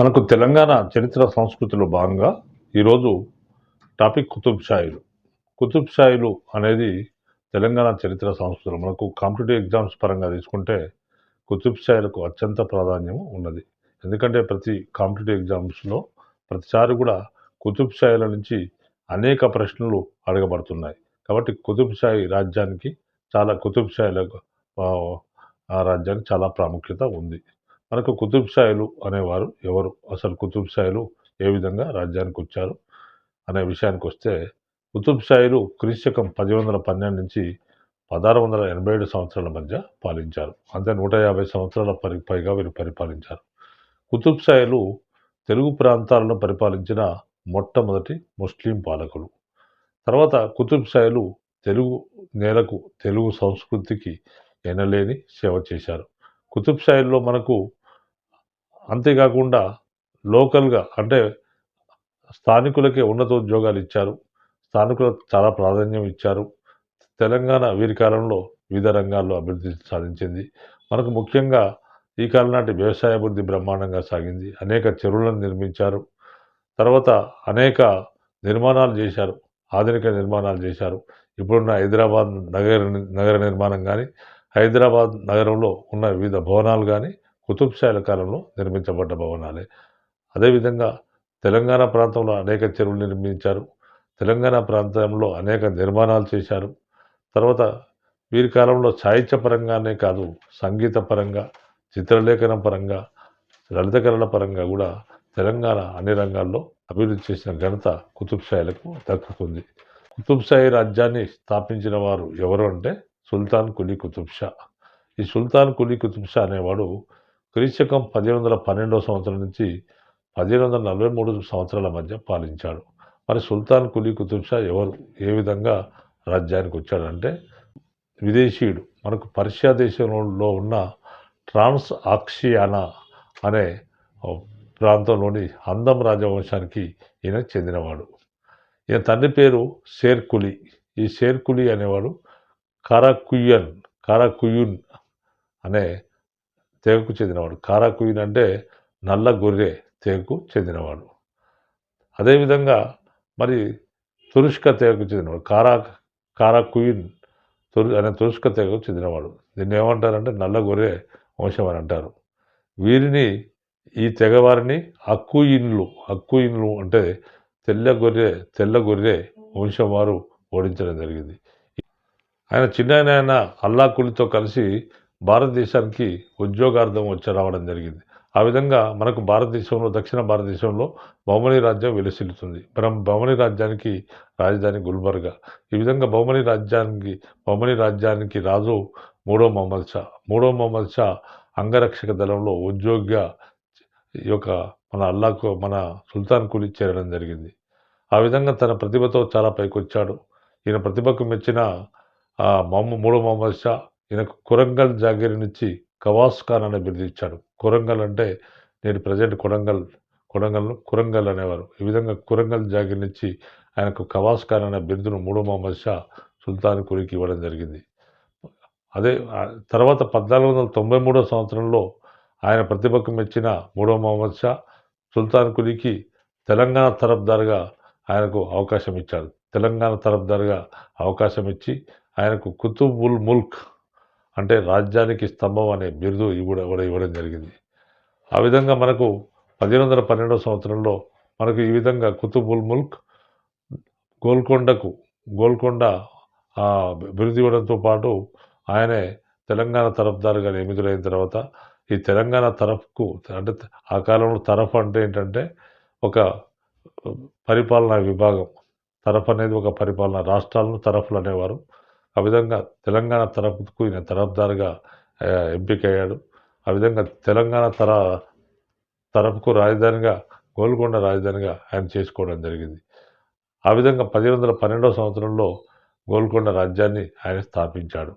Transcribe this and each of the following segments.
మనకు తెలంగాణ చరిత్ర సంస్కృతిలో భాగంగా ఈరోజు టాపిక్ కుతుబ్ షాయిలు. కుతుబ్ షాయిలు అనేది తెలంగాణ చరిత్ర సంస్కృతిలో మనకు కాంపిటేటివ్ ఎగ్జామ్స్ పరంగా తీసుకుంటే కుతుబ్ షాయిలకు అత్యంత ప్రాధాన్యం ఉన్నది. ఎందుకంటే ప్రతి కాంపిటేటివ్ ఎగ్జామ్స్లో ప్రతిసారి కూడా కుతుబ్ షాయిల నుంచి అనేక ప్రశ్నలు అడగబడుతున్నాయి. కాబట్టి కుతుబ్ షాయి రాజ్యానికి చాలా కుతుబ్ షాయిలకు ఆ రాజ్యానికి చాలా ప్రాముఖ్యత ఉంది. మనకు కుతుబ్షాయిలు అనేవారు ఎవరు? అసలు కుతుబ్షాయిలు ఏ విధంగా రాజ్యానికి వచ్చారు? అనే విషయానికి వస్తే కుతుబ్షాయిలు క్రీశకం పది వందల పన్నెండు నుంచి పదహారు వందల ఎనభై ఏడు సంవత్సరాల మధ్య పాలించారు. అంతే నూట యాభై సంవత్సరాల పరి పైగా వీరు పరిపాలించారు. కుతుబ్షాయిలు తెలుగు ప్రాంతాలను పరిపాలించిన మొట్టమొదటి ముస్లిం పాలకులు. తర్వాత కుతుబ్షాయిలు తెలుగు నేలకు తెలుగు సంస్కృతికి ఎనలేని సేవ చేశారు. కుతుబ్షాయిల్లో మనకు అంతేకాకుండా లోకల్గా అంటే స్థానికులకే ఉన్నతోద్యోగాలు ఇచ్చారు స్థానికులకు చాలా ప్రాధాన్యం ఇచ్చారు తెలంగాణ వీరి కాలంలో వివిధ రంగాల్లో అభివృద్ధి సాధించింది. మనకు ముఖ్యంగా ఈ కాలం నాటి వ్యవసాయ అభివృద్ధి బ్రహ్మాండంగా సాగింది. అనేక చెరువులను నిర్మించారు. తర్వాత అనేక నిర్మాణాలు చేశారు. ఆధునిక నిర్మాణాలు చేశారు. ఇప్పుడున్న హైదరాబాద్ నగర నగర నిర్మాణం కానీ హైదరాబాద్ నగరంలో ఉన్న వివిధ భవనాలు కానీ కుతుబ్షాయిల కాలంలో నిర్మించబడ్డ భవనాలే. అదేవిధంగా తెలంగాణ ప్రాంతంలో అనేక చెరువులు నిర్మించారు. తెలంగాణ ప్రాంతంలో అనేక నిర్మాణాలు చేశారు. తర్వాత వీరి కాలంలో సాహిత్య పరంగానే కాదు సంగీత పరంగా చిత్రలేఖనం పరంగా లలిత కళల పరంగా కూడా తెలంగాణ అన్ని రంగాల్లో అభివృద్ధి చేసిన ఘనత కుతుబ్షాయిలకు దక్కుతుంది. కుతుబ్షాయి రాజ్యాన్ని స్థాపించిన వారు ఎవరు అంటే సుల్తాన్ కులీ కుతుబ్ షా ఈ సుల్తాన్ కులీ కుతుబ్షా అనేవాడు క్రీశకం పదిహేను వందల పన్నెండవ సంవత్సరం నుంచి పదిహేను వందల నలభై మూడు సంవత్సరాల మధ్య పాలించాడు. మరి సుల్తాన్ కులీ కుతుబ్ షా ఎవరు? ఏ విధంగా రాజ్యానికి వచ్చాడంటే విదేశీయుడు మనకు పర్షియా దేశంలో ఉన్న ట్రాన్స్ ఆక్సియానా అనే ప్రాంతంలోని అందం రాజవంశానికి ఈయన చెందినవాడు. ఈయన తండ్రి పేరు షేర్ ఈ షేర్ కులీ అనేవాడు కారాకుయన్ కారాకుయున్ అనే తెగకు చెందినవాడు. కారాకుయున్ అంటే నల్ల గొర్రె తెగకు చెందినవాడు. అదేవిధంగా మరి తురుష్క తెగకు చెందినవాడు. కారా కారాకుయిన్ తురు అనే తురుష్క తెగకు చెందినవాడు. దీన్ని ఏమంటారంటే నల్ల గొర్రె వంశం అని అంటారు. వీరిని ఈ తెగవారిని అక్కుయిన్లు అక్కుయిన్లు అంటే తెల్ల గొర్రె తెల్ల గొర్రె వంశం వారు ఓడించడం జరిగింది. ఆయన చిన్న ఆయన అల్లా కులితో కలిసి భారతదేశానికి ఉద్యోగార్థం వచ్చి రావడం జరిగింది. ఆ విధంగా మనకు భారతదేశంలో దక్షిణ భారతదేశంలో బహుమని రాజ్యం విలసిల్లుతుంది. మనం బహుమని రాజ్యానికి రాజధాని గుల్బర్గా. ఈ విధంగా బహుమని రాజ్యానికి బహుమని రాజ్యానికి రాజు మూడో మొహమ్మద్ షా. మూడో మొహమ్మద్ షా అంగరక్షక దళంలో ఉద్యోగిగా ఈ యొక్క మన అల్లాకు మన సుల్తాన్ కులి చేరడం జరిగింది. ఆ విధంగా తన ప్రతిభతో చాలా పైకొచ్చాడు. ఈయన ప్రతిభకు మెచ్చిన మహమ్మ మొహమ్మ మూడో మొహమ్మద్ షా ఈయనకు కురంగల్ జాగీర్నిచ్చి కవాస్ ఖాన్ అనే బిరుదు ఇచ్చాడు. కురంగల్ అంటే నేడు ప్రజెంట్ కొడంగల్ కొడంగల్ కురంగల్ అనేవారు. ఈ విధంగా కురంగల్ జాగీర్నిచ్చి ఆయనకు కవాస్ ఖాన్ అనే బిరుదును మూడో మహమ్మద్ షా సుల్తాన్ కురికి ఇవ్వడం జరిగింది. అదే తర్వాత పద్నాలుగు వందల తొంభై మూడో సంవత్సరంలో ఆయన ప్రతిభకు మెచ్చిన మూడో మహమ్మద్ షా సుల్తాన్ కులీకి తెలంగాణ తరఫ్దారుగా ఆయనకు అవకాశం ఇచ్చాడు. తెలంగాణ తరఫ్దారుగా అవకాశం ఇచ్చి ఆయనకు కుతుబుల్ ముల్క్ అంటే రాజ్యానికి స్తంభం అనే బిరుదు ఇవ్వడం కూడా ఇవ్వడం జరిగింది. ఆ విధంగా మనకు పదిహేను వందల పన్నెండవ సంవత్సరంలో మనకు ఈ విధంగా కుతుబుల్ ముల్క్ గోల్కొండకు గోల్కొండ బిరుదు ఇవ్వడంతో పాటు ఆయనే తెలంగాణ తరఫ్దారుగా నియమితులైన తర్వాత ఈ తెలంగాణ తరఫ్కు అంటే ఆ కాలంలో తరఫ్ అంటే ఏంటంటే ఒక పరిపాలనా విభాగం. తరఫ్ అనేది ఒక పరిపాలన రాష్ట్రాలను తరఫ్లు అనేవారు. ఆ విధంగా తెలంగాణ తరపుకు ఈయన తరఫుదారుగా ఎంపికయ్యాడు. ఆ విధంగా తెలంగాణ తర తరపుకు రాజధానిగా గోల్కొండ రాజధానిగా ఆయన చేసుకోవడం జరిగింది. ఆ విధంగా పదిహేను వందల పన్నెండవ సంవత్సరంలో గోల్కొండ రాజ్యాన్ని ఆయన స్థాపించాడు.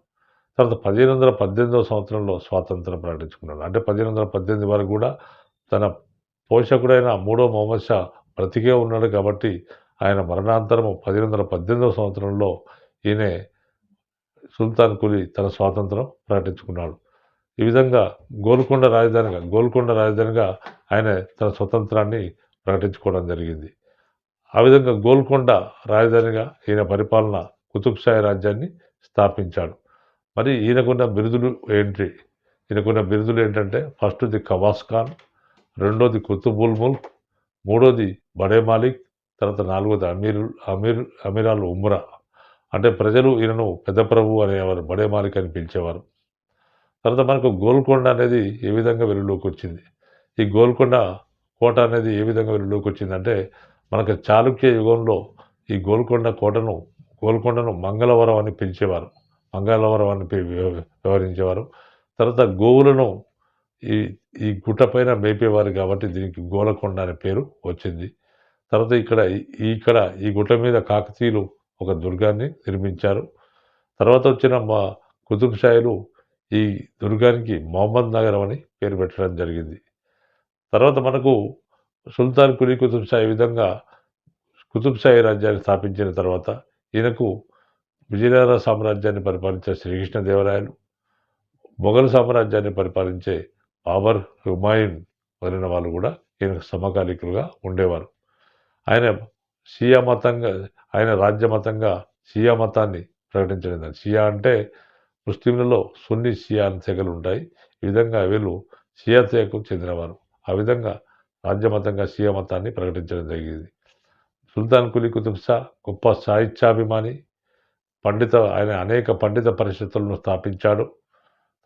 తర్వాత పదిహేను వందల పద్దెనిమిదవ సంవత్సరంలో స్వాతంత్రం ప్రకటించుకున్నాడు. అంటే పదిహేను వందల పద్దెనిమిది వరకు కూడా తన పోషకుడైన మూడో మొహమ్మద్ షా బ్రతికే ఉన్నాడు కాబట్టి ఆయన మరణాంతరము పదిహేను వందల పద్దెనిమిదవ సంవత్సరంలో ఈయన సుల్తాన్ కులీ తన స్వాతంత్రం ప్రకటించుకున్నాడు. ఈ విధంగా గోల్కొండ రాజధానిగా గోల్కొండ రాజధానిగా ఆయన తన స్వతంత్రాన్ని ప్రకటించుకోవడం జరిగింది. ఆ విధంగా గోల్కొండ రాజధానిగా ఈయన పరిపాలన కుతుబ్షాయి రాజ్యాన్ని స్థాపించాడు. మరి ఈయనకున్న బిరుదులు ఏంటి? ఈయనకున్న బిరుదులు ఏంటంటే ఫస్ట్ది కవాస్ ఖాన్ రెండోది కుతుబుల్ ముల్క్ మూడోది బడే మాలిక్ తర్వాత నాలుగోది అమీర్ అమీర్ అమీరాల్ ఉమ్రా. అంటే ప్రజలు ఈయనను పెద్ద ప్రభు అనేవారు బడే మాలిక్ అని పిలిచేవారు. తర్వాత మనకు గోల్కొండ అనేది ఏ విధంగా వెలుగులోకి వచ్చింది? ఈ గోల్కొండ కోట అనేది ఏ విధంగా వెలుగులోకి వచ్చిందంటే మనకు చాళుక్య యుగంలో ఈ గోల్కొండ కోటను గోల్కొండను మంగళవరం అని పిలిచేవారు. మంగళవరం అని వ్యవహరించేవారు. తర్వాత గోవులను ఈ ఈ గుట్ట పైన మేపేవారు కాబట్టి దీనికి గోలకొండ అనే పేరు వచ్చింది. తర్వాత ఇక్కడ ఇక్కడ ఈ గుట్ట మీద కాకతీయులు ఒక దుర్గాన్ని నిర్మించారు. తర్వాత వచ్చిన మా కుతుబ్ షాయిలు ఈ దుర్గానికి మొహమ్మద్ నగరం అని పేరు పెట్టడం జరిగింది. తర్వాత మనకు సుల్తాన్ కులీ కుతుబ్ విధంగా కుతుబ్షాయి రాజ్యాన్ని స్థాపించిన తర్వాత ఈయనకు విజయనగర సామ్రాజ్యాన్ని పరిపాలించే శ్రీకృష్ణదేవరాయలు మొఘల్ సామ్రాజ్యాన్ని పరిపాలించే బాబర్ హుమాయున్ మొదలైన వాళ్ళు కూడా ఈయనకు సమకాలీకులుగా ఉండేవారు. ఆయన షియా మతంగా ఆయన రాజ్య మతంగా షియా మతాన్ని ప్రకటించడం జరిగింది. షియా అంటే ముస్లింలలో సున్ని షియా అని తెగలు ఉంటాయి. ఈ విధంగా వీళ్ళు షియా తెగకు చెందినవారు. ఆ విధంగా రాజ్యమతంగా షియా మతాన్ని ప్రకటించడం జరిగింది. సుల్తాన్ కులీ కుతుబ్ షా గొప్ప సాహిత్యాభిమాని. పండిత ఆయన అనేక పండిత పరిషత్తులను స్థాపించాడు.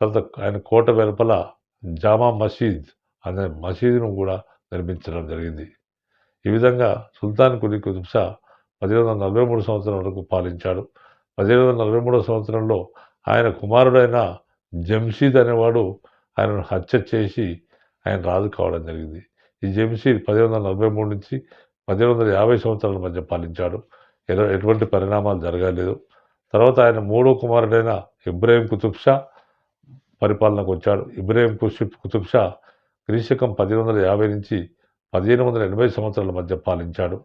తర్వాత ఆయన కోట వెలుపల జామా మసీద్ అనే మసీదును కూడా నిర్మించడం జరిగింది. ఈ విధంగా సుల్తాన్ కులీ కుతుబ్షా పదిహేను వందల నలభై మూడు సంవత్సరం వరకు పాలించాడు. పదిహేను వందల నలభై మూడో సంవత్సరంలో ఆయన కుమారుడైన జంషీద్ అనేవాడు ఆయనను హత్య చేసి ఆయన రాజు కావడం జరిగింది. ఈ జంషీద్ పదిహేను వందల నలభై మూడు నుంచి పదిహేను వందల యాభై సంవత్సరాల మధ్య పాలించాడు. ఎటువంటి పరిణామాలు జరగలేదు. తర్వాత ఆయన మూడో కుమారుడైన ఇబ్రాహీం కుతుబ్ షా పరిపాలనకు వచ్చాడు. ఇబ్రాహీం కుషిఫ్ కుతుబ్ షా క్రీశకం పదిహేను వందల యాభై నుంచి పదిహేను వందల ఎనభై సంవత్సరాల మధ్య పాలించాడు.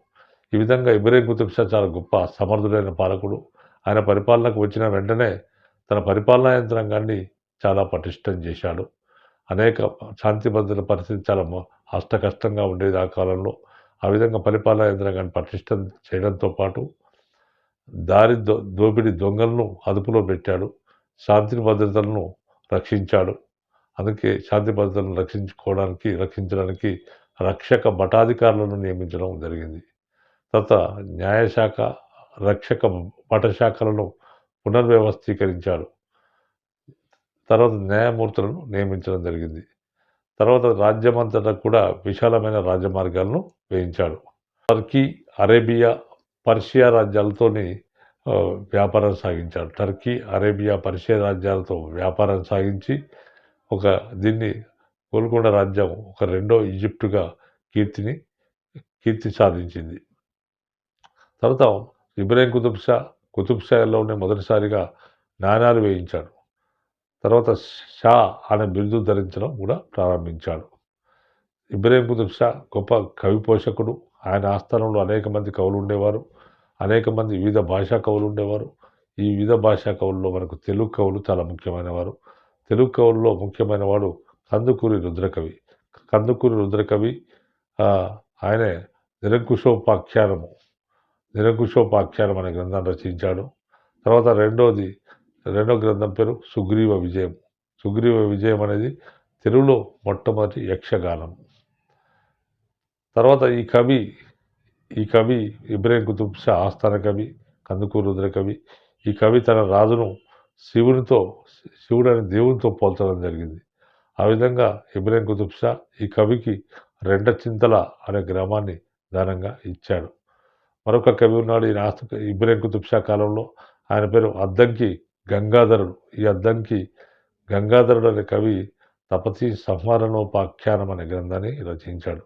ఈ విధంగా ఇబ్రహీం కుతుబ్ షా చాలా గొప్ప సమర్థుడైన పాలకుడు. ఆయన పరిపాలనకు వచ్చిన వెంటనే తన పరిపాలనా యంత్రాంగాన్ని చాలా పటిష్టం చేశాడు. అనేక శాంతి భద్రత పరిస్థితి చాలా మొ- అష్ట కష్టంగా ఉండేది ఆ కాలంలో. ఆ విధంగా పరిపాలనా యంత్రాంగాన్ని పటిష్టం చేయడంతో పాటు దారి దో దోపిడీ దొంగలను అదుపులో పెట్టాడు. శాంతి భద్రతలను రక్షించాడు. అందుకే శాంతి భద్రతలను రక్షించుకోవడానికి రక్షించడానికి రక్షక భటాధికారులను నియమించడం జరిగింది. తర్వాత న్యాయశాఖ రక్షక మఠశాఖలను పునర్వ్యవస్థీకరించాడు తర్వాత న్యాయమూర్తులను నియమించడం జరిగింది. తర్వాత రాజ్యమంతటా కూడా విశాలమైన రాజమార్గాలను వేయించాడు టర్కీ అరేబియా పర్షియా రాజ్యాలతోని వ్యాపారం సాగించాడు టర్కీ అరేబియా పర్షియా రాజ్యాలతో వ్యాపారం సాగించి ఒక దీన్ని గోల్కొండ రాజ్యం ఒక రెండో ఈజిప్టుగా కీర్తిని కీర్తి సాధించింది. తర్వాత ఇబ్రాహీం కుతుబ్ షా కుతుబ్ షాలోనే మొదటిసారిగా నాణాలు వేయించాడు. తర్వాత షా అనే బిరుదు ధరించడం కూడా ప్రారంభించాడు. ఇబ్రాహీం కుతుబ్ షా గొప్ప కవి పోషకుడు. ఆయన ఆస్థానంలో అనేక మంది కవులు ఉండేవారు. అనేక మంది వివిధ భాషా కవులు ఉండేవారు. ఈ వివిధ భాషా కవుల్లో మనకు తెలుగు కవులు చాలా ముఖ్యమైన వారు తెలుగు కవుల్లో ముఖ్యమైన వాడు కందుకూరి రుద్రకవి. కందుకూరి రుద్రకవి ఆయనే నిరంకుశోపాఖ్యానము. నిరంకుశోపాఖ్యానం అనే గ్రంథాన్ని రచించాడు. తర్వాత రెండోది రెండో గ్రంథం పేరు సుగ్రీవ విజయం. సుగ్రీవ విజయం అనేది తెలుగులో మొట్టమొదటి యక్షగానం. తర్వాత ఈ కవి ఈ కవి ఇబ్రాహిం కుతుబ్ షా ఆస్థాన కవి కందుకూరు రుద్ర కవి ఈ కవి తన రాజును శివునితో శివుడు అనే దేవునితో పోల్చడం జరిగింది. ఆ విధంగా ఇబ్రహీం కుతుబ్ షా ఈ కవికి రెండ చింతల అనే గ్రామాన్ని దానంగా ఇచ్చాడు. మరొక కవి ఉన్నాడు ఈ ఆస్థ ఇబ్రహీం కుతుబ్ షా కాలంలో. ఆయన పేరు అద్దంకి గంగాధరుడు. ఈ అద్దంకి గంగాధరుడు అనే కవి తపతి సంహరణోపాఖ్యానం అనే గ్రంథాన్ని రచించాడు.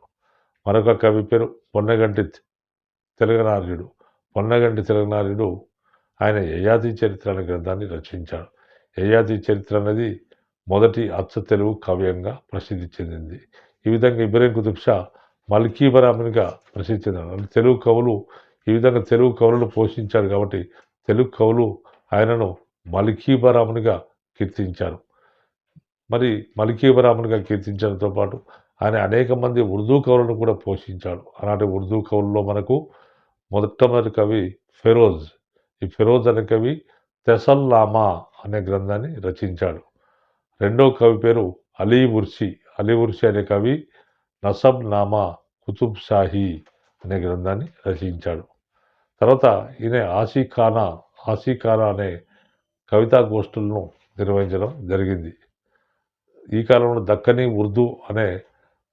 మరొక కవి పేరు పొన్నగంటి తెలుగనార్యుడు పొన్నగంటి తెలుగనార్యుడు ఆయన యయాతి చరిత్ర అనే గ్రంథాన్ని రచించాడు. యయాతి చరిత్ర అనేది మొదటి అచ్చ తెలుగు కావ్యంగా ప్రసిద్ధి చెందింది. ఈ విధంగా ఇబ్రహీం కుతుబ్ షా మల్కీబరామునిగా ప్రసిద్ధి చెందాడు అంటే తెలుగు కవులు ఈ విధంగా తెలుగు కవులను పోషించారు కాబట్టి తెలుగు కవులు ఆయనను మలికీబరామునిగా కీర్తించారు. మరి మలికీబరామునిగా కీర్తించడంతో పాటు ఆయన అనేక మంది ఉర్దూ కవులను కూడా పోషించాడు. అలాంటి ఉర్దూ కవుల్లో మనకు మొట్టమొదటి కవి ఫెరోజ్. ఈ ఫెరోజ్ అనే కవి తెసల్లామా అనే గ్రంథాన్ని రచించాడు. రెండో కవి పేరు అలీ ఉర్సి అలీ ఉర్సి అనే కవి నసబ్ నామా కుతుబ్ షాహీ అనే గ్రంథాన్ని రచించాడు. తర్వాత ఈయన ఆసీఖానా ఆసీఖానా అనే కవితా గోష్ఠులను నిర్వహించడం జరిగింది. ఈ కాలంలో దక్కని ఉర్దూ అనే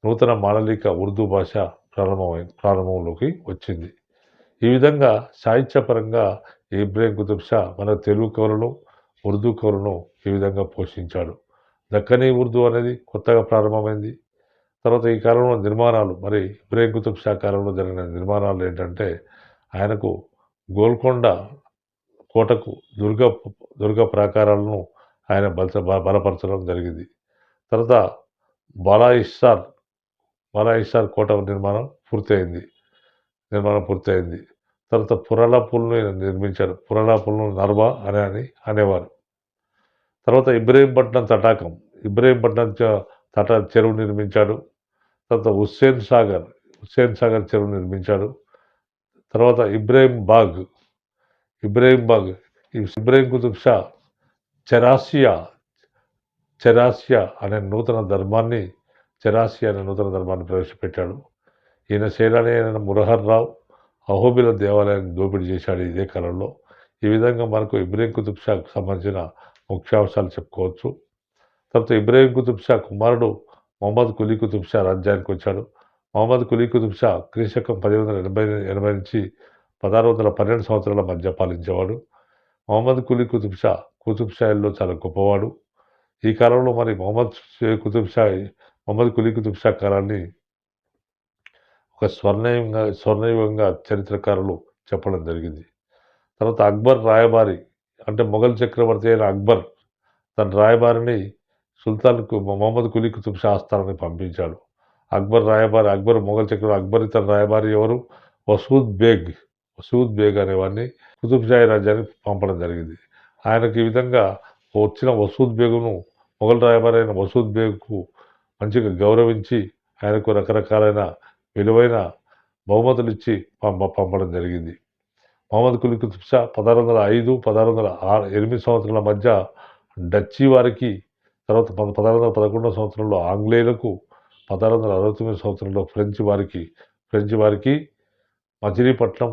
నూతన మాండలిక ఉర్దూ భాష ప్రారంభమై ప్రారంభంలోకి వచ్చింది. ఈ విధంగా సాహిత్యపరంగా ఇబ్రాహిం కుతుబ్ షా మన తెలుగు కవులను ఉర్దూ కవులను ఈ విధంగా పోషించాడు. దక్కనీ ఉర్దూ అనేది కొత్తగా ప్రారంభమైంది. తర్వాత ఈ కాలంలో నిర్మాణాలు మరి ఇబ్రాహిం కుతుబ్ షా కాలంలో జరిగిన నిర్మాణాలు ఏంటంటే ఆయనకు గోల్కొండ కోటకు దుర్గ దుర్గ ప్రాకారాలను ఆయన బలస బలపరచడం జరిగింది. తర్వాత బాలాయిస్సార్ బాలాయిస్సార్ కోట నిర్మాణం పూర్తయింది నిర్మాణం పూర్తయింది. తర్వాత పురాణాపుల్ని నిర్మించారు. పురాణాపుల్ను నర్వా అని అని అనేవారు. తర్వాత ఇబ్రహీంపట్నం తటాకం ఇబ్రహీంపట్నం చ- తట చెరువు నిర్మించాడు. తర్వాత హుస్సేన్ సాగర్ హుస్సేన్ సాగర్ చెరువు నిర్మించాడు. తర్వాత ఇబ్రాహిం బాగ్ ఇబ్రాహిం బాగ్ ఈ ఇబ్రాహిం కుతుబ్ షా చెరాసియా చెరాసియా అనే నూతన ధర్మాన్ని చెరాసియా అనే నూతన ధర్మాన్ని ప్రవేశపెట్టాడు. ఈయన సేనాని అయిన మురహర్ రావు అహోబిల దేవాలయాన్ని దోపిడీ చేశాడు ఇదే కాలంలో. ఈ విధంగా మనకు ఇబ్రాహిం కుతుబ్ షాకు సంబంధించిన ముఖ్యాంశాలు చెప్పుకోవచ్చు. తర్వాత ఇబ్రాహీం కుతుబ్ షా కుమారుడు మొహమ్మద్ కులీ కుతుబ్ షా రాజ్యానికి వచ్చాడు. మొహమ్మద్ కులీ కుతుబ్ షా క్రీశకం పదిహేను వందల ఎనభై ఎనభై నుంచి పదహారు వందల పన్నెండు సంవత్సరాల మధ్య పాలించేవాడు. మొహమ్మద్ కులీ కుతుబ్ షా కుతుబ్ షాయిల్లో చాలా గొప్పవాడు. ఈ కాలంలో మరి మొహమ్మద్ కుతుబ్ షా మొహమ్మద్ కులీ కుతుబ్ షా కాలాన్ని ఒక స్వర్ణయుగంగా స్వర్ణయుగంగా చరిత్రకారులు చెప్పడం జరిగింది. తర్వాత అక్బర్ రాయబారి అంటే మొఘల్ చక్రవర్తి అయిన అక్బర్ తన రాయబారిని సుల్తాన్కు మొహమ్మద్ కులీ కుతుబ్ షా ఆస్థానానికి పంపించాడు. అక్బర్ రాయబారి అక్బర్ మొఘల్ చక్రవర్తి అక్బర్ ఇతర రాయబారి ఎవరు? వసూద్ బేగ్. వసూద్ బేగ్ అనేవాడిని కుతుబ్ షాహీ రాజ్యానికి పంపడం జరిగింది. ఆయనకు ఈ విధంగా వచ్చిన వసూద్ బేగును మొఘల్ రాయబారి అయిన వసూద్ బేగ్కు మంచిగా గౌరవించి ఆయనకు రకరకాలైన విలువైన బహుమతులు ఇచ్చి పంప పంపడం జరిగింది. మహమ్మద్ కులీ కుతుబ్ షా పదహారు వందల ఐదు పదహారు వందల ఆరు ఎనిమిది సంవత్సరాల మధ్య డచ్చి వారికి తర్వాత పద- పదహారు వందల పదకొండవ సంవత్సరంలో ఆంగ్లేయులకు పదహారు వందల అరవై తొమ్మిది సంవత్సరంలో ఫ్రెంచ్ వారికి ఫ్రెంచ్ వారికి మచిలీపట్నం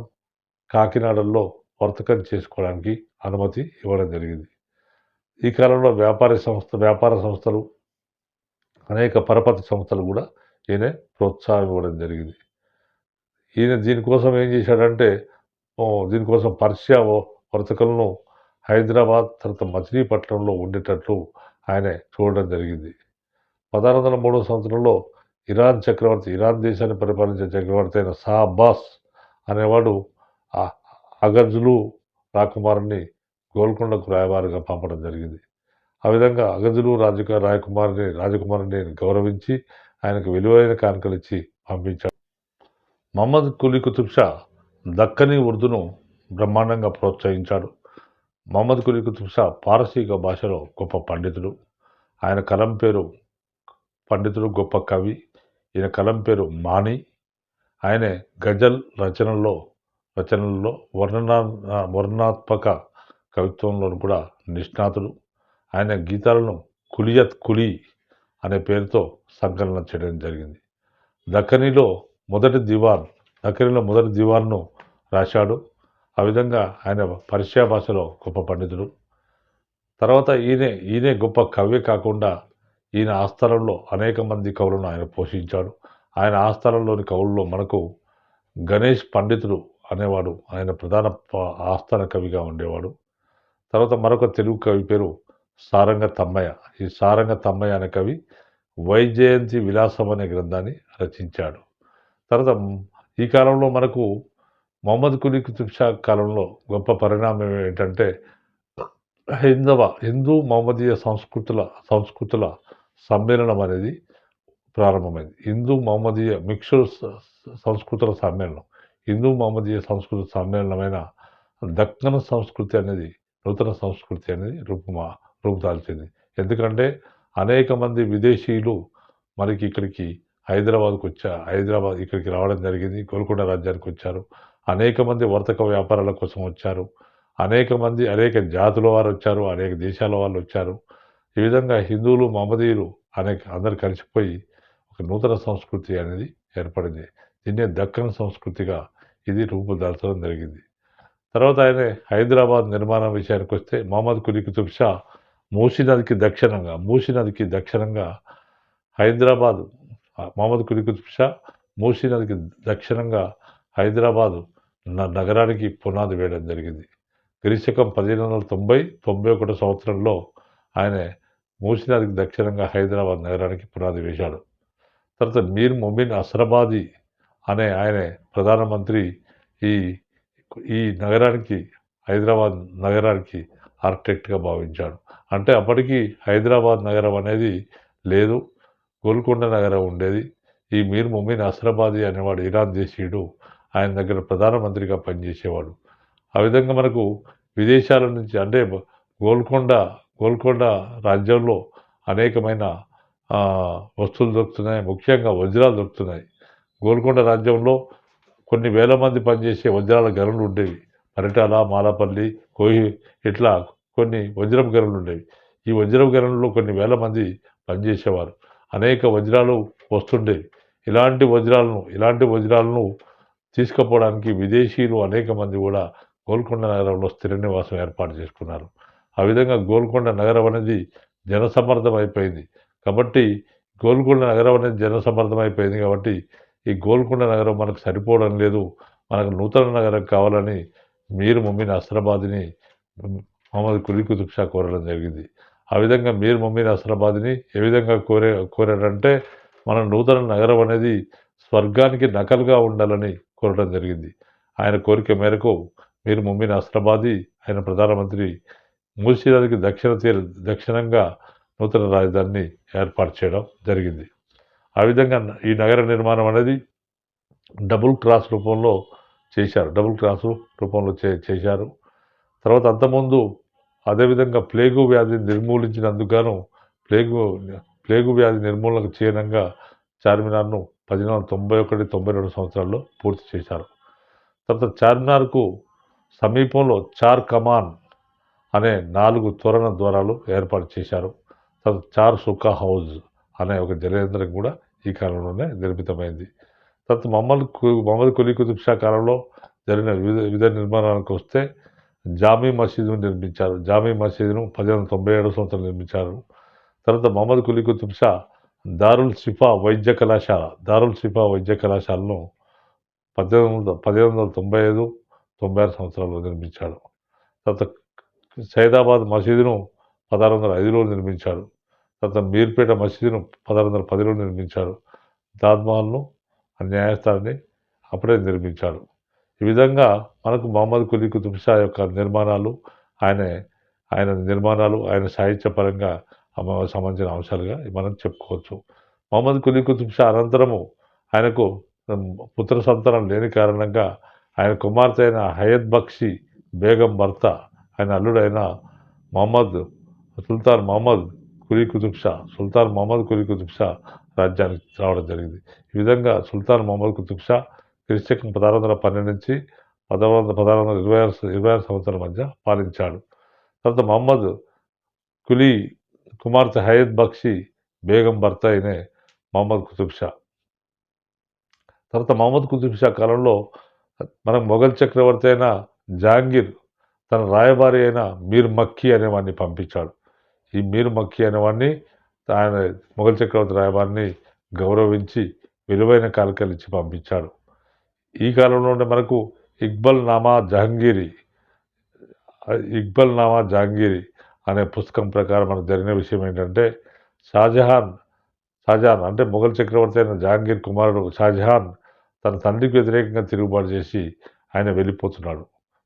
కాకినాడల్లో వర్తకం చేసుకోవడానికి అనుమతి ఇవ్వడం జరిగింది. ఈ కాలంలో వ్యాపార సంస్థ వ్యాపార సంస్థలు అనేక పరపతి సంస్థలు కూడా ఈయన ప్రోత్సాహం ఇవ్వడం జరిగింది. ఈయన దీనికోసం ఏం చేశాడంటే దీనికోసం పర్షియా వర్తకులను హైదరాబాద్ తర్వాత మచిలీపట్నంలో ఉండేటట్లు ఆయన చూడడం జరిగింది. పదహారు వందల మూడో సంవత్సరంలో ఇరాన్ చక్రవర్తి ఇరాన్ దేశాన్ని పరిపాలించే చక్రవర్తి అయిన షా అబ్బాస్ అనేవాడు అగజ్లు రాకుమారుని గోల్కొండకు రాయబారిగా పంపడం జరిగింది. ఆ విధంగా అగజులు రాజుక రాయకుమారిని రాజకుమారిని గౌరవించి ఆయనకు విలువైన కానుకలు ఇచ్చి పంపించాడు. మహమ్మద్ కులీ కుతుబ్ షా దక్కని ఉర్దూను బ్రహ్మాండంగా ప్రోత్సహించాడు. మహమ్మద్ కులీ కుతుబ్ షా పారసీక భాషలో గొప్ప పండితుడు. ఆయన కలం పేరు పండితుడు గొప్ప కవి. ఈయన కలం పేరు మాణి. ఆయనే గజల్ రచనల్లో రచనల్లో వర్ణనా వర్ణాత్మక కవిత్వంలోను కూడా నిష్ణాతుడు. ఆయన గీతాలను కులియత్ కులి అనే పేరుతో సంకలనం చేయడం జరిగింది. దక్కనీలో మొదటి దివాన్ దక్కనీలో మొదటి దివాన్ను రాశాడు. ఆ విధంగా ఆయన పర్షియా భాషలో గొప్ప పండితుడు. తర్వాత ఈయన ఈయనే గొప్ప కవి కాకుండా ఈయన ఆస్థానంలో అనేక మంది కవులను ఆయన పోషించాడు. ఆయన ఆస్థానంలోని కవుల్లో మనకు గణేష్ పండితుడు అనేవాడు ఆయన ప్రధాన ఆస్థాన కవిగా ఉండేవాడు. తర్వాత మరొక తెలుగు కవి పేరు సారంగ తమ్మయ్య. ఈ సారంగ తమ్మయ్య అనే కవి వైజయంతి విలాసం అనే గ్రంథాన్ని రచించాడు. తర్వాత ఈ కాలంలో మనకు మొహమ్మద్ కులీ కుతుబ్ షా కాలంలో గొప్ప పరిణామం ఏంటంటే హైందవ హిందూ మహమ్మదీయ సంస్కృతుల సంస్కృతుల సమ్మేళనం అనేది ప్రారంభమైంది. హిందూ మహమ్మదీయ మిక్స్డ్ సంస్కృతుల సమ్మేళనం. హిందూ మహమ్మదీయ సంస్కృతి సమ్మేళనమైన దక్కన సంస్కృతి అనేది నూతన సంస్కృతి అనేది రూపుమా రూపుదాల్చింది. ఎందుకంటే అనేక మంది విదేశీయులు మనకి ఇక్కడికి హైదరాబాద్కు వచ్చా హైదరాబాద్ ఇక్కడికి రావడం జరిగింది గోల్కొండ రాజ్యానికి వచ్చారు అనేక మంది వర్తక వ్యాపారాల కోసం వచ్చారు. అనేక మంది అనేక జాతుల వారు వచ్చారు అనేక దేశాల వాళ్ళు వచ్చారు. ఈ విధంగా హిందువులు మహమదీయులు అనేక అందరు కలిసిపోయి ఒక నూతన సంస్కృతి అనేది ఏర్పడింది. దీన్నే దక్కన్ సంస్కృతిగా ఇది రూపుదాల్చడం జరిగింది. తర్వాత ఆయన హైదరాబాద్ నిర్మాణం విషయానికి వస్తే మహమ్మద్ కులీ కుతుబ్ షా మూసీ నదికి దక్షిణంగా మూసీ నదికి దక్షిణంగా హైదరాబాద్ మహమ్మద్ కులీ కుతుబ్ షా మూసీ నదికి దక్షిణంగా హైదరాబాద్ నగరానికి పునాది వేయడం జరిగింది. క్రీశకం పదిహేను వందల తొంభై తొంభై ఒకటో సంవత్సరంలో ఆయన మూసీ దక్షిణంగా హైదరాబాద్ నగరానికి పునాది వేశాడు. తర్వాత మీర్ మొమిన్ అసరాబాది అనే ఆయన ప్రధానమంత్రి ఈ ఈ నగరానికి హైదరాబాద్ నగరానికి ఆర్కిటెక్ట్గా భావించాడు. అంటే అప్పటికి హైదరాబాద్ నగరం అనేది లేదు గోల్కొండ నగరం ఉండేది. ఈ మీర్ మొమిన్ అసరాబాది అనేవాడు ఇరాన్ దేశీయుడు. ఆయన దగ్గర ప్రధానమంత్రిగా పనిచేసేవాడు. ఆ విధంగా మనకు విదేశాల నుంచి అంటే గోల్కొండ గోల్కొండ రాజ్యంలో అనేకమైన వస్తువులు దొరుకుతున్నాయి. ముఖ్యంగా వజ్రాలు దొరుకుతున్నాయి. గోల్కొండ రాజ్యంలో కొన్ని వేల మంది పనిచేసే వజ్రాల గనులు ఉండేవి. పరిటాల మాలపల్లి కోహి ఇట్లా కొన్ని వజ్రం గనులు ఉండేవి. ఈ వజ్రం గనుల్లో కొన్ని వేల మంది పనిచేసేవారు. అనేక వజ్రాలు వస్తుండేవి. ఇలాంటి వజ్రాలను ఇలాంటి వజ్రాలను తీసుకుపోవడానికి విదేశీయులు అనేక మంది కూడా గోల్కొండ నగరంలో స్థిర నివాసం ఏర్పాటు చేసుకున్నారు. ఆ విధంగా గోల్కొండ నగరం అనేది జనసమ్మర్దం అయిపోయింది. కాబట్టి గోల్కొండ నగరం అనేది జనసమర్థం అయిపోయింది కాబట్టి ఈ గోల్కొండ నగరం మనకు సరిపోవడం లేదు. మనకు నూతన నగరం కావాలని మీర్ ముమ్మిన్ అస్రాబాద్ని మహమ్మద్ కులీ కుతుబ్ షా కోరడం జరిగింది. ఆ విధంగా మీర్ ముమ్మిన్ అస్రాబాద్ని ఏ విధంగా కోరే కోరాడంటే మన నూతన నగరం అనేది స్వర్గానికి నకలుగా ఉండాలని కోరడం జరిగింది. ఆయన కోరిక మేరకు మీరు ముమ్మిన అస్రాబాది ఆయన ప్రధానమంత్రి మూసీ దక్షిణ తీర దక్షిణంగా నూతన రాజధానిని ఏర్పాటు చేయడం జరిగింది. ఆ విధంగా ఈ నగర నిర్మాణం అనేది డబుల్ క్రాస్ రూపంలో చేశారు. డబుల్ క్రాస్ రూపంలో చే చేశారు. తర్వాత అంతకుముందు అదేవిధంగా ప్లేగు వ్యాధిని నిర్మూలించినందుకు గాను ప్లేగు ప్లేగు వ్యాధి నిర్మూలనకు చేయనంగా చార్మినార్ను పదిహేను వందల తొంభై ఒకటి తొంభై రెండు సంవత్సరాల్లో పూర్తి చేశారు. తర్వాత చార్మినార్కు సమీపంలో చార్ కమాన్ అనే నాలుగు తోరణ ద్వారాలు ఏర్పాటు చేశారు. తర్వాత చార్ సుకా హౌజ్ అనే ఒక జలేంద్రం కూడా ఈ కాలంలోనే నిర్మితమైంది. తర్వాత మహమ్మద్ కు- మహమ్మద్ కులీ కుతుబ్ షా కాలంలో జరిగిన వివిధ వివిధ నిర్మాణానికి వస్తే జామీ మసీదును నిర్మించారు. జామీ మసీదును పదిహేను తొంభై ఏడు సంవత్సరం నిర్మించారు. తర్వాత మహమ్మద్ కులీ కుతుబ్ షా దారుల్ సిఫా వైద్య కళాశాల దారుల్ సిఫా వైద్య కళాశాలను పద్దెనిమిది వందల పదిహేను వందల తొంభై ఐదు తొంభై ఆరు సంవత్సరాల్లో నిర్మించాడు. తర్వాత సైదాబాద్ మసీదును పదహారు వందల ఐదులో నిర్మించాడు. తర్వాత మీర్పేట మసీదును పదహారు వందల పదిలో నిర్మించాడు. తాజ్మహల్ను ఆ న్యాయస్థానాన్ని అప్పుడే నిర్మించాడు. ఈ విధంగా మనకు మహమ్మద్ కులీ కుతుబ్ షా యొక్క నిర్మాణాలు ఆయన ఆయన నిర్మాణాలు ఆయన సాహిత్యపరంగా సంబంధించిన అంశాలుగా మనం చెప్పుకోవచ్చు. మహమ్మద్ కులీ కుతుబ్ షా అనంతరము ఆయనకు పుత్ర సంతానం లేని కారణంగా ఆయన కుమార్తె అయిన హయత్ బక్షి బేగం భర్త ఆయన అల్లుడైన మహమ్మద్ సుల్తాన్ మహమ్మద్ కులీ కుతుబ్ షా సుల్తాన్ మహమ్మద్ కులీ కుతుబ్ షా రాజ్యానికి రావడం జరిగింది. ఈ విధంగా సుల్తాన్ మహమ్మద్ కుతుబ్ షా క్రిస్టియన్ పదహారు వందల పన్నెండు నుంచి పదహారు వందల పదహారు వందల ఇరవై ఆరు ఇరవై ఆరు సంవత్సరాల మధ్య పాలించాడు. తర్వాత మహమ్మద్ కులీ కుమార్తె హయత్ బక్షి బేగం భర్త అయినే మహమ్మద్ కుతుబ్ షా. తర్వాత మహమ్మద్ కుతుబ్ షా కాలంలో మనకు మొఘల్ చక్రవర్తి అయిన జహాంగీర్ తన రాయబారి అయిన మీర్ మక్కీ అనేవాడిని పంపించాడు. ఈ మీర్ మక్కీ అనేవాడిని ఆయన మొఘల్ చక్రవర్తి రాయబారిని గౌరవించి విలువైన కాలికలు ఇచ్చి పంపించాడు. ఈ కాలంలోనే మనకు ఇక్బల్ నామా జహంగీరి ఇక్బల్ నామా జహాంగీరి అనే పుస్తకం ప్రకారం మనకు జరిగిన విషయం ఏంటంటే షాజహాన్ షాజహాన్ అంటే మొఘల్ చక్రవర్తి అయిన జహాంగీర్ కుమారుడు షాజహాన్ తన తండ్రికి వ్యతిరేకంగా తిరుగుబాటు చేసి ఆయన వెళ్ళిపోతున్నాడు.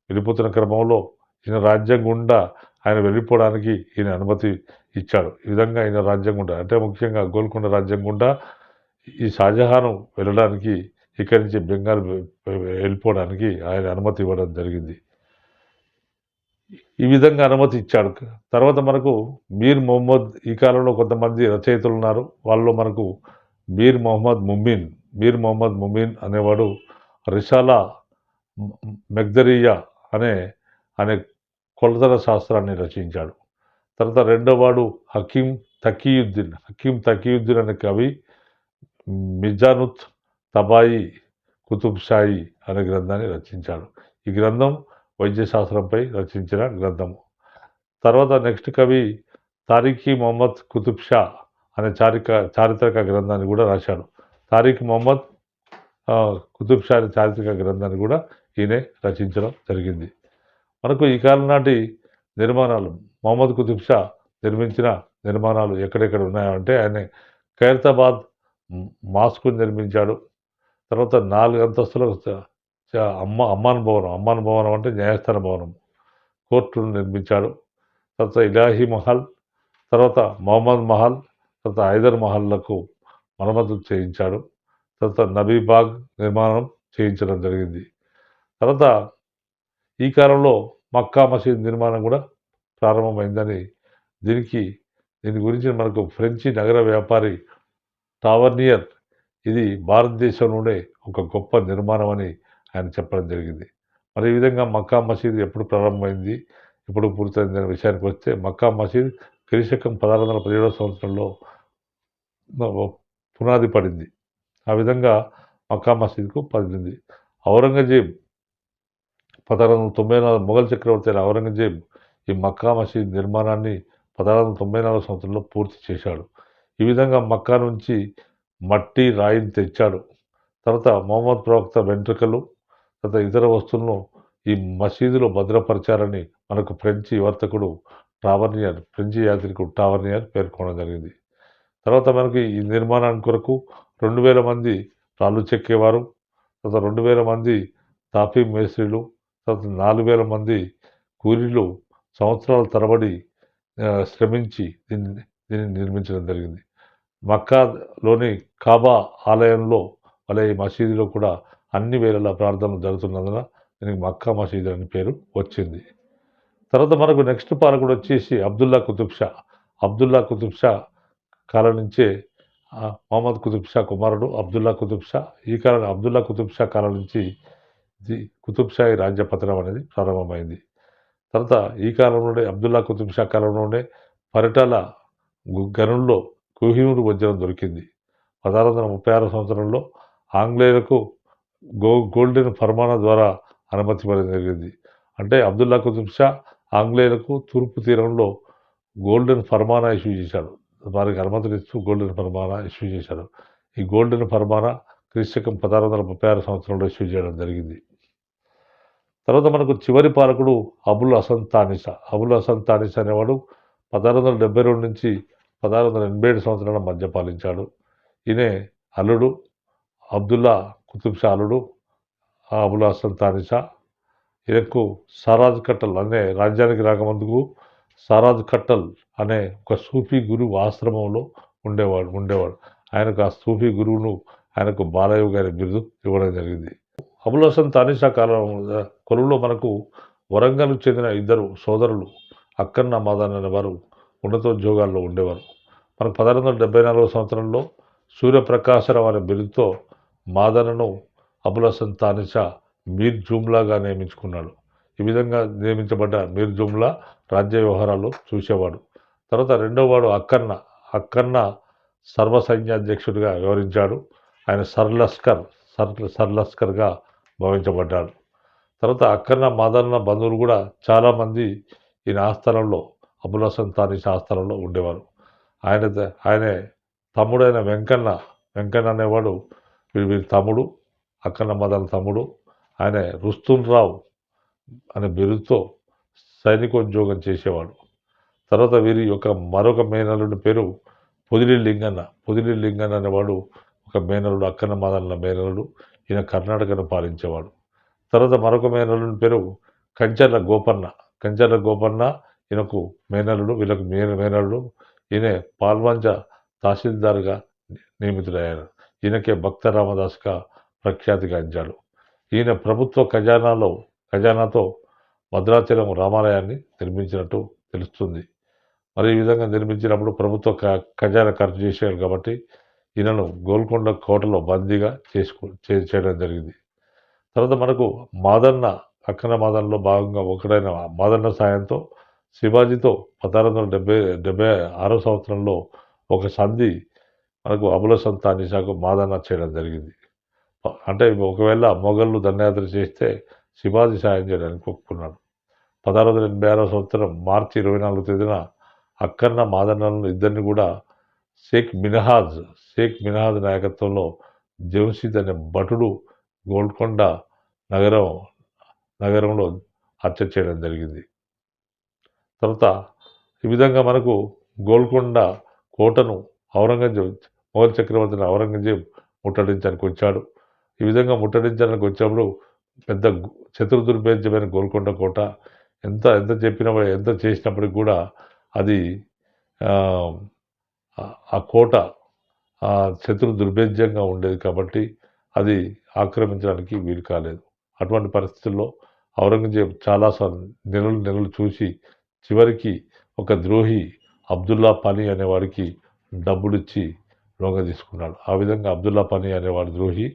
వెళ్ళిపోతున్న క్రమంలో ఈయన రాజ్యం గుండా ఆయన వెళ్ళిపోవడానికి ఈయన అనుమతి ఇచ్చాడు. ఈ విధంగా ఈయన రాజ్యం గుండా అంటే ముఖ్యంగా గోల్కొండ రాజ్యం గుండా ఈ షాజహాన్ వెళ్ళడానికి ఇక్కడి నుంచి బెంగాల్ వెళ్ళిపోవడానికి ఆయన అనుమతి ఇవ్వడం జరిగింది. ఈ విధంగా అనుమతి ఇచ్చాడు. తర్వాత మనకు మీర్ మొహమ్మద్ ఈ కాలంలో కొంతమంది రచయితలు ఉన్నారు వాళ్ళలో మనకు మీర్ మొహమ్మద్ ముమీన్ మీర్ మొహమ్మద్ ముమీన్ అనేవాడు రిషాలా మెగ్దరియా అనే అనే కొలతల శాస్త్రాన్ని రచించాడు. తర్వాత రెండోవాడు హకీం తకీయుద్దీన్ హకీం తకీయుద్దీన్ అనే కవి మిజానుత్ తబాయి కుతుబ్ షాయి అనే గ్రంథాన్ని రచించాడు. ఈ గ్రంథం వైద్యశాస్త్రంపై రచించిన గ్రంథము. తర్వాత నెక్స్ట్ కవి తారిఖీ మొహమ్మద్ కుతుబ్ షా అనే చారిక చారిత్రక గ్రంథాన్ని కూడా రాశాడు. తారిఖ్ మొహమ్మద్ కుతుబ్ షా అనే చారిత్రక గ్రంథాన్ని కూడా ఈయనే రచించడం జరిగింది. మనకు ఈ కాలం నాటి నిర్మాణాలు మొహమ్మద్ కుతుబ్ షా నిర్మించిన నిర్మాణాలు ఎక్కడెక్కడ ఉన్నాయంటే ఆయన ఖైరతాబాద్ మాస్కు నిర్మించాడు. తర్వాత నాలుగు అంతస్తుల అమ్మ అమ్మాన్ భవనం అమ్మాన్ భవనం అంటే న్యాయస్థాన భవనం. కోర్టును నిర్మించాడు. తర్వాత ఇలాహీ మహల్ తర్వాత మొహమ్మద్ మహల్ తర్వాత హైదర్ మహల్లకు మరమ్మతులు చేయించాడు. తర్వాత నబీబాగ్ నిర్మాణం చేయించడం జరిగింది. తర్వాత ఈ కాలంలో మక్కా మసీద్ నిర్మాణం కూడా ప్రారంభమైందని దీనికి దీని గురించి మనకు ఫ్రెంచి నగర వ్యాపారి టావర్నియర్ ఇది భారతదేశంలోనే ఒక గొప్ప నిర్మాణం అని ఆయన చెప్పడం జరిగింది. మరి ఈ విధంగా మక్కా మసీద్ ఎప్పుడు ప్రారంభమైంది ఎప్పుడు పూర్తయింది అనే విషయానికి వస్తే మక్కా మసీద్ క్రీశకం పదహారు వందల పదిహేడవ సంవత్సరంలో పునాది పడింది. ఆ విధంగా మక్కా మసీద్కు పడింది ఔరంగజేబ్ పదహారు వందల తొంభై నాలుగు మొఘల్ చక్రవర్తి అయిన ఔరంగజేబ్ ఈ మక్కా మసీద్ నిర్మాణాన్ని పదహారు వందల తొంభై నాలుగు సంవత్సరంలో పూర్తి చేశాడు. ఈ విధంగా మక్కా నుంచి మట్టి రాయిని తెచ్చాడు. తర్వాత మొహమ్మద్ ప్రవక్త వెంట్రుకలు తర్వాత ఇతర వస్తువులను ఈ మసీదులో భద్రపరిచారని మనకు ఫ్రెంచి వర్తకుడు టావర్నియర్ ఫ్రెంచి యాత్రికుడు టావర్నియర్ పేర్కొనడం జరిగింది. తర్వాత మనకి ఈ నిర్మాణానికి కొరకు రెండు వేల మంది రాళ్ళు చెక్కేవారు తర్వాత రెండు వేల మంది తాపీ మేస్త్రీలు తర్వాత నాలుగు వేల మంది కూలీలు సంవత్సరాల తరబడి శ్రమించి దీన్ని దీన్ని నిర్మించడం జరిగింది. మక్కాలోని కాబా ఆలయంలో అలాగే ఈ మసీదులో కూడా అన్ని వేళల ప్రార్థనలు జరుగుతున్నందున దీనికి మక్కా మసీద్ అని పేరు వచ్చింది. తర్వాత మనకు నెక్స్ట్ పాలకుడు వచ్చేసి అబ్దుల్లా కుతుబ్ షా. అబ్దుల్లా కుతుబ్ షా కాలం నుంచే మహమ్మద్ కుతుబ్ షా కుమారుడు అబ్దుల్లా కుతుబ్ షా. ఈ కాలం అబ్దుల్లా కుతుబ్ షా కాలం నుంచి ఇది కుతుబ్ షాయి రాజ్య పతనం అనేది ప్రారంభమైంది. తర్వాత ఈ కాలంలోనే అబ్దుల్లా కుతుబ్ షా కాలంలోనే పరిటాల గనుల్లో కుహీనుడు వజ్రం దొరికింది. పదహారు వందల ముప్పై ఆరు సంవత్సరంలో ఆంగ్లేయులకు గో గోల్డెన్ ఫర్మానా ద్వారా అనుమతి ఇవ్వడం జరిగింది. అంటే అబ్దుల్లా కుతుబ్ షా ఆంగ్లేయులకు తూర్పు తీరంలో గోల్డెన్ ఫర్మానా ఇష్యూ చేశాడు. వారికి అనుమతులు ఇస్తూ గోల్డెన్ ఫర్మానా ఇష్యూ చేశాడు. ఈ గోల్డెన్ ఫర్మానా క్రీస్తకం పదహారు వందల ముప్పై ఆరు సంవత్సరంలో ఇష్యూ చేయడం జరిగింది. తర్వాత మనకు చివరి పాలకుడు అబుల్ హసన్ తానిసా అబుల్ హసన్ తానిసా అనేవాడు పదహారు వందల డెబ్బై రెండు నుంచి పదహారు వందల ఎనభై ఏడు సంవత్సరాల మధ్య పాలించాడు. ఈయనే అల్లుడు అబ్దుల్లా కుతుబ్ అబులా అల్లుడు అబుల్ ఈయనకు సారాజ్ కట్టల్ అనే రాజ్యానికి రాకముందుకు సారాజ్ కట్టల్ అనే ఒక సూఫీ గురువు ఆశ్రమంలో ఉండేవాడు ఉండేవాడు. ఆయనకు ఆ సూఫీ గురువును ఆయనకు బాలయ్య గారి బిరుదు ఇవ్వడం జరిగింది. అబుల్ హసన్ తానిషా కాలం కొలువులో మనకు వరంగల్కు చెందిన ఇద్దరు సోదరులు అక్కన్న మాదాన్ అనే వారు ఉన్నతోద్యోగాల్లో ఉండేవారు. మనకు పదహారు వందల డెబ్బై నాలుగో సంవత్సరంలో సూర్యప్రకాశరావు అనే బిరుదుతో మాదనను అబుల్ హసన్ తానిషా మీర్ జూమ్లాగా నియమించుకున్నాడు. ఈ విధంగా నియమించబడ్డ మీర్ జూమ్లా రాజ్య వ్యవహారాలు చూసేవాడు. తర్వాత రెండో వాడు అక్కన్న అక్కన్న సర్వసైన్యాధ్యక్షుడిగా వ్యవహరించాడు. ఆయన సర్లస్కర్ సర్ సర్లస్కర్గా భావించబడ్డాడు. తర్వాత అక్కన్న మాదన్న బంధువులు కూడా చాలామంది ఈయన ఆస్థానంలో అబుల్ హసన్ తానీస్ ఆస్థానంలో ఉండేవారు. ఆయన ఆయనే తమ్ముడైన వెంకన్న వెంకన్న అనేవాడు వీరి వీరి తమ్ముడు అక్కన్న మదన తమ్ముడు ఆయన రుస్తున్ రావు అనే బిరుదుతో సైనికోద్యోగం చేసేవాడు. తర్వాత వీరి యొక్క మరొక మేనలుడి పేరు పొదిలి లింగన్న పొదిలి లింగన్న అనేవాడు ఒక మేనలుడు అక్కన్న మదన్న మేనలుడు ఈయన కర్ణాటకను పాలించేవాడు. తర్వాత మరొక మేనలుడి పేరు కంచర్ల గోపన్న. కంచర్ల గోపన్న ఈయనకు మేనలుడు వీళ్ళకు మేన మేనలుడు ఈయన పాల్వంచ తహసీల్దార్గా నియమితుడయ్యాడు. ఈయనకే భక్త రామదాస్గా ప్రఖ్యాతిగాంచాడు ఈయన ప్రభుత్వ ఖజానాలో ఖజానాతో భద్రాచలం రామాలయాన్ని నిర్మించినట్టు తెలుస్తుంది. మరి ఈ విధంగా నిర్మించినప్పుడు ప్రభుత్వ క- ఖజానా ఖర్చు చేసేయాలి కాబట్టి ఈయనను గోల్కొండ కోటలో బందీగా చేసుకో చే- చేయడం జరిగింది. తర్వాత మనకు మాదన్న అక్కన మాదన్నలో భాగంగా ఒకడైన మాదన్న సాయంతో శివాజీతో పదహారు వందల డెబ్బై డెబ్బై ఆరో సంవత్సరంలో ఒక సంధి మనకు అబుల సంత నిషాకు మాదన్న చేయడం జరిగింది. అంటే ఒకవేళ మొఘళ్ళు దండయాత్ర చేస్తే శివాజీ సాయం చేయడానికి ఒప్పుకున్నాడు. పదహారు వందల ఎనభై ఆరో సంవత్సరం మార్చి ఇరవై నాలుగు తేదీన అక్కన్న మాదన్నలను ఇద్దరిని కూడా షేక్ మినహాజ్ షేక్ మినహాజ్ నాయకత్వంలో జంషీద్ అనే భటుడు గోల్కొండ నగరం నగరంలో హత్య చేయడం జరిగింది. తర్వాత ఈ విధంగా మనకు గోల్కొండ కోటను ఔరంగజేబ్ మొఘల్ చక్రవర్తిని ఔరంగజేబ్ ముట్టడించడానికి వచ్చాడు. ఈ విధంగా ముట్టడించడానికి వచ్చినప్పుడు పెద్ద చతుర్దుర్భేద్యమైన గోల్కొండ కోట ఎంత ఎంత చెప్పిన ఎంత చేసినప్పటికి కూడా అది ఆ, కోట ఆ శత్రు దుర్భేద్యంగా ఉండేది కాబట్టి అది ఆక్రమించడానికి వీలు కాలేదు. అటువంటి పరిస్థితుల్లో ఔరంగజేబ్ చాలాసార్లు నెలలు నెలలు చూసి చివరికి ఒక ద్రోహి అబ్దుల్లా పని అనేవాడికి డబ్బులిచ్చి లొంగ తీసుకున్నాడు. ఆ విధంగా అబ్దుల్లా పని అనేవాడు ద్రోహి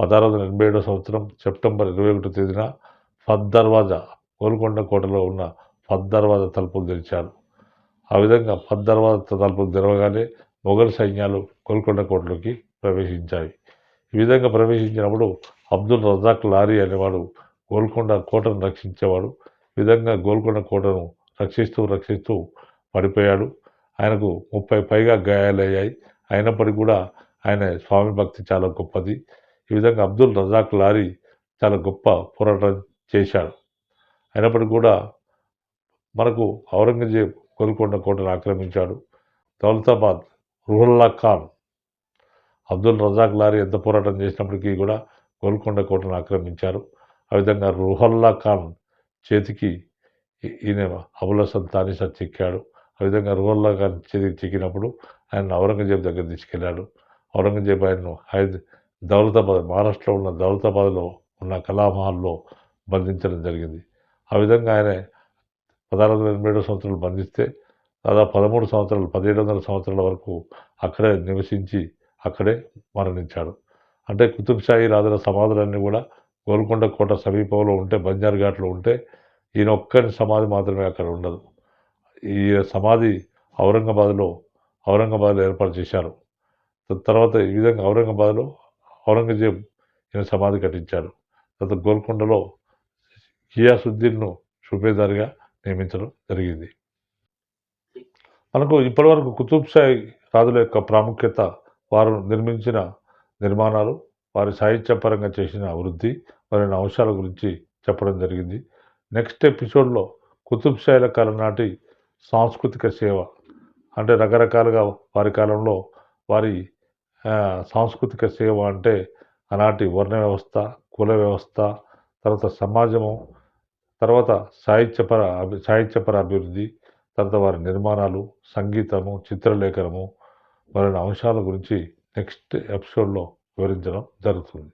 పదహారు వందల ఎనభై ఏడో సంవత్సరం సెప్టెంబర్ ఇరవై ఒకటో తేదీన ఫత్ దర్వాజా గోల్కొండ కోటలో ఉన్న ఫత్ దర్వాజా తలుపులు తెరిచాడు. ఆ విధంగా ఫత్ దర్వాజా తలుపులు తెరవగానే మొఘల్ సైన్యాలు గోల్కొండ కోటలోకి ప్రవేశించాయి. ఈ విధంగా ప్రవేశించినప్పుడు అబ్దుల్ రజాక్ లారీ అనేవాడు గోల్కొండ కోటను రక్షించేవాడు. ఈ విధంగా గోల్కొండ కోటను రక్షిస్తూ రక్షిస్తూ పడిపోయాడు. ఆయనకు ముప్పై పైగా గాయాలయ్యాయి. అయినప్పటికీ కూడా ఆయన స్వామి భక్తి చాలా గొప్పది. ఈ విధంగా అబ్దుల్ రజాక్ లారీ చాలా గొప్ప పోరాటం చేశాడు. అయినప్పటికీ కూడా మనకు ఔరంగజేబ్ గోల్కొండ కోటను ఆక్రమించాడు. దౌలతాబాద్ రుహుల్లా ఖాన్ అబ్దుల్ రజాక్ లారీ ఎంత పోరాటం చేసినప్పటికీ కూడా గోల్కొండ కోటను ఆక్రమించారు. ఆ విధంగా రుహల్లా ఖాన్ చేతికి ఈయన అబుల్ హసన్ తానిసా చిక్కాడు. ఆ విధంగా రుహల్లా ఖాన్ చేతికి చిక్కినప్పుడు ఆయన ఔరంగజేబ్ దగ్గర తీసుకెళ్ళాడు. ఔరంగజేబు ఆయన్ను హైద్ దౌలతాబాద్ మహారాష్ట్రలో ఉన్న దౌలతాబాద్లో ఉన్న కళామహల్లో బంధించడం జరిగింది. ఆ విధంగా ఆయన పదహారు వందల ఎనభై ఏడో సంవత్సరాలు బంధిస్తే దాదాపు పదమూడు సంవత్సరాలు పదిహేడు వందల సంవత్సరాల వరకు అక్కడే నివసించి అక్కడే మరణించాడు. అంటే కుతుబ్షాహీ రాజుల సమాధులన్నీ కూడా గోల్కొండ కోట సమీపంలో ఉంటే బంజార్ ఘాట్లో ఉంటే ఈయన ఒక్కరి సమాధి మాత్రమే అక్కడ ఉండదు. ఈ సమాధి ఔరంగాబాద్లో ఔరంగాబాద్లో ఏర్పాటు చేశారు. తర్వాత ఈ విధంగా ఔరంగాబాద్లో ఔరంగజేబ్ ఈయన సమాధి కట్టించాడు తర్వాత గోల్కొండలో గియాసుద్దీన్ను సుబేదారిగా నియమించడం జరిగింది. మనకు ఇప్పటివరకు కుతుబ్షాయి రాజుల యొక్క ప్రాముఖ్యత వారు నిర్మించిన నిర్మాణాలు వారి సాహిత్యపరంగా చేసిన అభివృద్ధి మరిన్ని అంశాల గురించి చెప్పడం జరిగింది. నెక్స్ట్ ఎపిసోడ్లో కుతుబ్షాయిల కాలం నాటి సాంస్కృతిక సేవ. అంటే రకరకాలుగా వారి కాలంలో వారి సాంస్కృతిక సేవ అంటే ఆనాటి వర్ణ వ్యవస్థ కుల వ్యవస్థ తర్వాత సమాజము తర్వాత సాహిత్యపర అభి సాహిత్యపర అభివృద్ధి తర్వాత వారి నిర్మాణాలు సంగీతము చిత్రలేఖనము మరిన్ని అంశాల గురించి నెక్స్ట్ ఎపిసోడ్లో వివరించడం జరుగుతుంది.